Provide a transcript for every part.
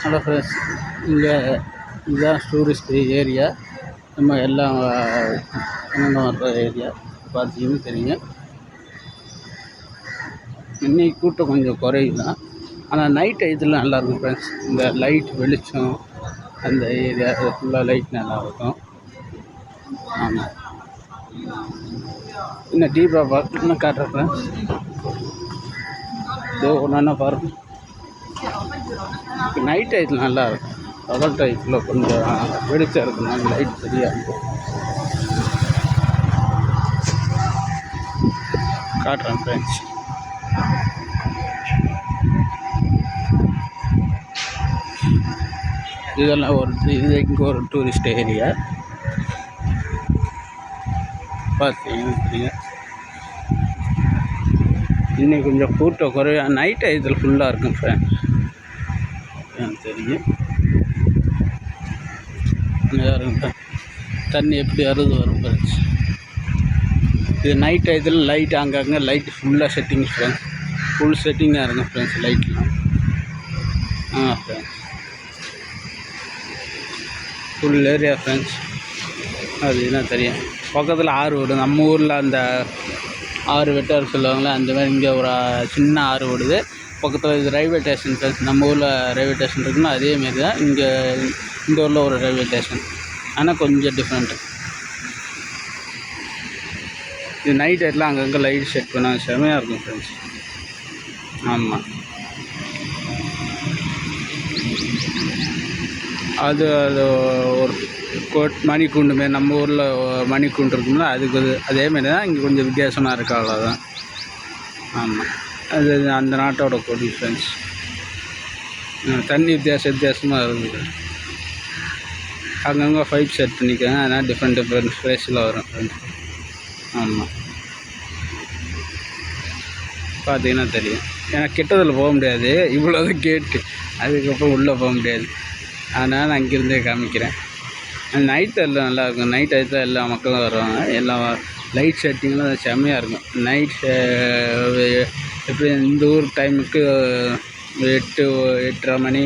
Hello friends இங்கே இதுதான் tourist area நம்ம எல்லாம் வர்ற ஏரியா பார்த்தீங்கன்னா தெரியும் இன்னைக்கு கூட்டம் கொஞ்சம் குறையும் தான் ஆனால் நைட் இதெல்லாம் நல்லாயிருக்கும் ஃப்ரெண்ட்ஸ் இந்த லைட் வெளிச்சம் அந்த ஏரியா ஃபுல்லாக லைட் நல்லாயிருக்கும் ஆமாம் இன்னும் டீப்பாக பார்க்க காட்டுறேன் ஃப்ரெண்ட்ஸ் இதோ ஒன்று பாருங்கள் நைட் டயத்தில் நல்லா இருக்கும். பகல் டைத்தில் கொஞ்சம் வெளிச்சம் இருக்கணும் லைட் சரியாக இருக்கும். காட்டுறேன் ஃப்ரெண்ட்ஸ் இதெல்லாம் ஒரு இது இங்கே ஒரு டூரிஸ்ட் ஏரியா பார்த்தீங்கன்னா இன்னைக்கு கொஞ்சம் கூட்டம் குறைவாக நைட் டயத்தில் ஃபுல்லாக இருக்கும் ஃப்ரெண்ட்ஸ் என்னன்னு தெரியும் தண்ணி எப்படி அறுது வரும் ஃப்ரெண்ட்ஸ் இது நைட் டயத்தில் லைட் அங்கங்கே லைட் ஃபுல்லாக செட்டிங் ஃப்ரெண்ட்ஸ் ஃபுல் செட்டிங்காக இருக்கும் ஃப்ரெண்ட்ஸ் லைட்லாம் ஆ ஃப்ரெண்ட்ஸ் ஃபுல் ஏரியா ஃப்ரெண்ட்ஸ் அது என்ன தெரியும். பக்கத்தில் ஆறு ஓடும் நம்ம ஊரில் அந்த ஆறு வெட்டார் சொல்லுவாங்களே அந்த மாதிரி இங்கே ஒரு சின்ன ஆறு ஓடுது பக்கத்தில் இது ரயில்வே ஸ்டேஷன் சார் நம்ம ஊரில் ரயில்வே ஸ்டேஷன் இருக்குன்னா அதேமாரி தான் இங்கே இந்த ஊரில் ஒரு ரயில்வே ஸ்டேஷன் ஆனால் கொஞ்சம் டிஃப்ரெண்ட்டு இது நைட் டயத்தில் அங்கங்கே லைட் செட் பண்ணால் செமையாக இருக்கும் ஃப்ரெண்ட்ஸ் ஆமாம் அது அது ஒரு கோட் மணிக்கூண்டு மாரி நம்ம ஊரில் மணிக்கூண்டு இருக்கும்ல அதுக்கு அது அதேமாரி தான் இங்கே கொஞ்சம் வித்தியாசமாக இருக்கா அவ்வளோதான் ஆமாம் அது அந்த நாட்டோட கொடி ஃப்ரெண்ட்ஸ் தண்ணி வித்தியாச வித்தியாசமாக இருக்குது அங்கங்கே ஃபைப் செட் பண்ணிக்கிறேன் அதனால் டிஃப்ரெண்ட் டிஃப்ரெண்ட் ஃபேஸில் வரும். ஃப்ரெண்ட்ஸ் ஆமாம் பார்த்தீங்கன்னா தெரியும். ஏன்னா கிட்டத்தில் போக முடியாது. இவ்வளோதான் கேட்டு அதுக்கப்புறம் உள்ளே போக முடியாது. அதனால் நான் இங்கேருந்தே காமிக்கிறேன். நைட் எல்லாம் நல்லா இருக்கும். நைட் டயத்தில் எல்லா மக்களும் வருவாங்க. எல்லாம் லைட் செட்டிங்லாம் செம்மையாக இருக்கும். நைட் எப்படி இந்த ஊர் டைமுக்கு எட்டு எட்டரை மணி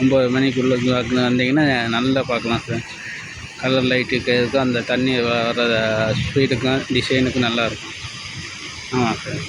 ஒம்பது மணிக்குள்ளே வந்தீங்கன்னா நல்லா பார்க்கலாம் சார். கலர் லைட்டுக்கு இருக்கும் அந்த தண்ணி வர ஸ்பீடுக்கும் டிசைனுக்கும் நல்லாயிருக்கும் ஆமாம் சார்.